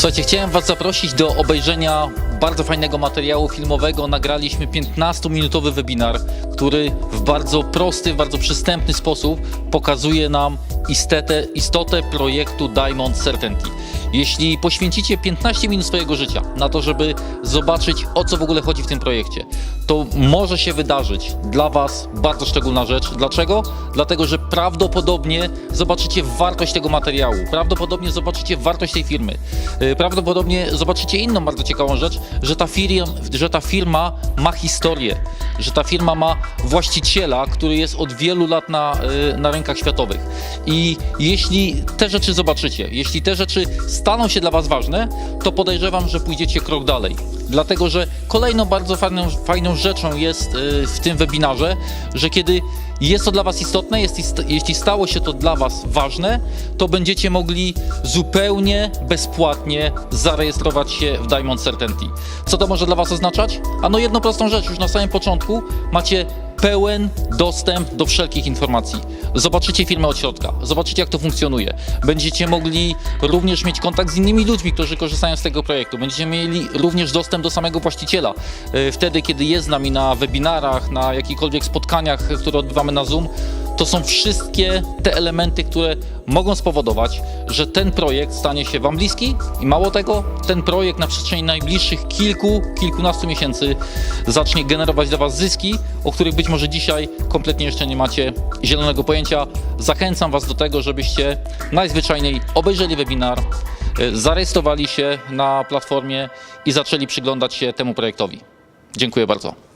Słuchajcie, chciałem Was zaprosić do obejrzenia bardzo fajnego materiału filmowego. Nagraliśmy 15-minutowy webinar, który w bardzo prosty, bardzo przystępny sposób pokazuje nam istotę, istotę projektu Diamond Certainty. Jeśli poświęcicie 15 minut swojego życia na to, żeby zobaczyć o co w ogóle chodzi w tym projekcie, to może się wydarzyć dla Was bardzo szczególna rzecz. Dlaczego? Dlatego, że prawdopodobnie zobaczycie wartość tego materiału, prawdopodobnie zobaczycie wartość tej firmy, Yy, prawdopodobnie zobaczycie inną bardzo ciekawą rzecz, że ta, firma, że ta firma ma historię, że ta firma ma właściciela, który jest od wielu lat na, yy, na rynkach światowych. I jeśli te rzeczy zobaczycie, jeśli te rzeczy staną się dla Was ważne, to podejrzewam, że pójdziecie krok dalej. Dlatego, że kolejną bardzo fajną, fajną rzeczą jest y, w tym webinarze, że kiedy jest to dla Was istotne, jest, jeśli stało się to dla Was ważne, to będziecie mogli zupełnie bezpłatnie zarejestrować się w Diamond Certainty. Co to może dla Was oznaczać? Ano jedną prostą rzecz, już na samym początku macie pełen dostęp do wszelkich informacji. Zobaczycie firmę od środka, zobaczycie jak to funkcjonuje. Będziecie mogli również mieć kontakt z innymi ludźmi, którzy korzystają z tego projektu. Będziecie mieli również dostęp do samego właściciela. E, Wtedy, kiedy jest z nami na webinarach, na jakichkolwiek spotkaniach, które odbywamy na Zoom, to są wszystkie te elementy, które mogą spowodować, że ten projekt stanie się Wam bliski i mało tego, ten projekt na przestrzeni najbliższych kilku, kilkunastu miesięcy zacznie generować dla Was zyski, o których być może dzisiaj kompletnie jeszcze nie macie zielonego pojęcia. Zachęcam Was do tego, żebyście najzwyczajniej obejrzeli webinar, y, zarejestrowali się na platformie i zaczęli przyglądać się temu projektowi. Dziękuję bardzo.